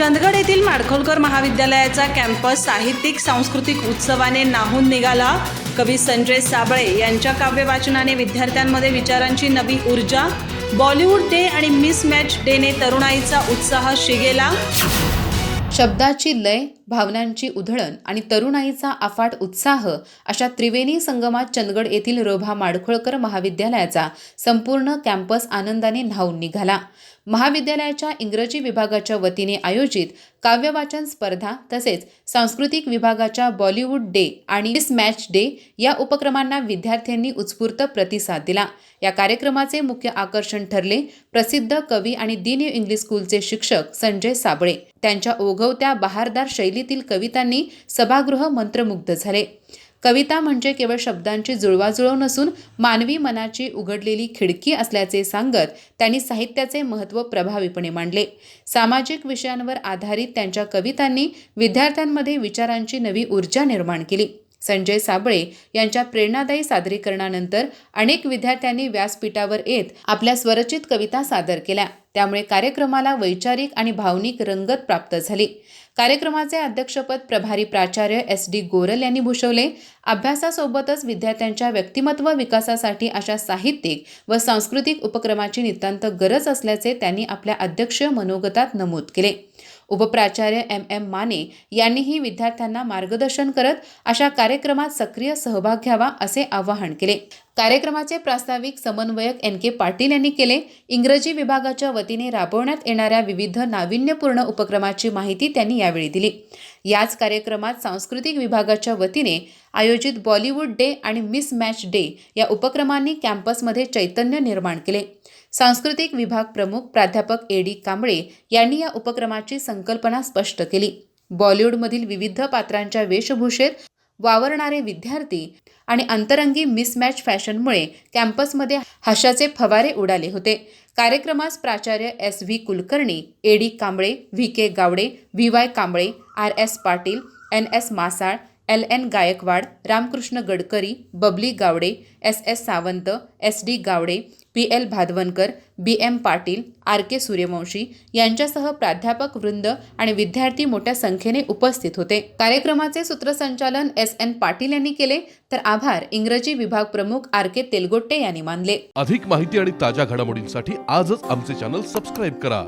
चंदगड येथील माडखोलकर महाविद्यालयाचा कॅम्पस साहित्यिक सांस्कृतिक उत्सवाने नाहून निघाला. कवी संजय साबळे यांच्या काव्यवाचनाने विद्यार्थ्यांमध्ये विचारांची नवी ऊर्जा. बॉलिवूड डे आणि मिस मॅच डेने तरुणाईचा उत्साह शिगेला. शब्दाची लय भावनांची उधळण आणि तरुणाईचा अफाट उत्साह अशा त्रिवेणी संगमात चंदगड येथील रोभा माडखोळकर महाविद्यालयाचा संपूर्ण कॅम्पस आनंदाने न्हावून निघाला. महाविद्यालयाच्या इंग्रजी विभागाच्या वतीने आयोजित काव्यवाचन स्पर्धा तसेच सांस्कृतिक विभागाच्या बॉलिवूड डे आणि मिस मॅच डे या उपक्रमांना विद्यार्थ्यांनी उत्स्फूर्त प्रतिसाद दिला. या कार्यक्रमाचे मुख्य आकर्षण ठरले प्रसिद्ध कवी आणि दिन इंग्लिश स्कूलचे शिक्षक संजय साबळे. त्यांच्या ओघवत्या बहारदार शैली शैलीतील कवितांनी सभागृह मंत्रमुग्ध झाले. कविता म्हणजे केवळ शब्दांची जुळवाजुळव नसून मानवी मनाची उघडलेली खिडकी असल्याचे सांगत त्यांनी साहित्याचे महत्त्व प्रभावीपणे मांडले. सामाजिक विषयांवर आधारित त्यांच्या कवितांनी विद्यार्थ्यांमध्ये विचारांची नवी ऊर्जा निर्माण केली. संजय साबळे यांच्या प्रेरणादायी सादरीकरणानंतर अनेक विद्यार्थ्यांनी व्यासपीठावर येत आपल्या स्वरचित कविता सादर केल्या. त्यामुळे कार्यक्रमाला वैचारिक आणि भावनिक रंगत प्राप्त झाली. कार्यक्रमाचे अध्यक्षपद प्रभारी प्राचार्य एस डी गोरल यांनी भूषवले. अभ्यासासोबतच विद्यार्थ्यांच्या व्यक्तिमत्व विकासासाठी अशा साहित्यिक व सांस्कृतिक उपक्रमाची नितांत गरज असल्याचे त्यांनी आपल्या अध्यक्षीय मनोगतात नमूद केले. उपप्राचार्य एम एम माने यांनीही विद्यार्थ्यांना मार्गदर्शन करत अशा कार्यक्रमात सक्रिय सहभाग घ्यावा असे आवाहन केले. कार्यक्रमाचे प्रास्ताविक समन्वयक एन के पाटील यांनी केले. इंग्रजी विभागाच्या वतीने राबवण्यात येणाऱ्या विविध नाविन्यपूर्ण उपक्रमाची माहिती त्यांनी यावेळी दिली. याच कार्यक्रमात सांस्कृतिक विभागाच्या वतीने आयोजित बॉलिवूड डे आणि मिस मॅच डे या उपक्रमांनी कॅम्पसमध्ये चैतन्य निर्माण केले. सांस्कृतिक विभाग प्रमुख प्राध्यापक ए डी कांबळे यांनी या उपक्रमाची संकल्पना स्पष्ट केली. बॉलिवूडमधील विविध पात्रांच्या वेशभूषेत वावरणारे विद्यार्थी आणि अंतरंगी मिसमॅच फॅशनमुळे कॅम्पसमध्ये हशाचे फवारे उडाले होते. कार्यक्रमास प्राचार्य S V Kulkarni A D Kamble V K Gawade V Y Kamble R S Patil N S Masal L N Gaikwad Ramkrishna Gadkari Babli Gawade S S Sawant S D Gawade P L Bhadwankar B M Patil R K Suryavanshi यांच्यासह प्राध्यापक वृंद आणि विद्यार्थी मोठ्या संख्येने उपस्थित होते. कार्यक्रमाचे सूत्रसंचालन एस एन पाटील यांनी केले. तर आभार इंग्रजी विभाग प्रमुख आर के तेलगोट्टे यांनी मानले. अधिक माहिती आणि ताज्या घडामोडींसाठी आजच आमचे चॅनल सबस्क्राईब करा.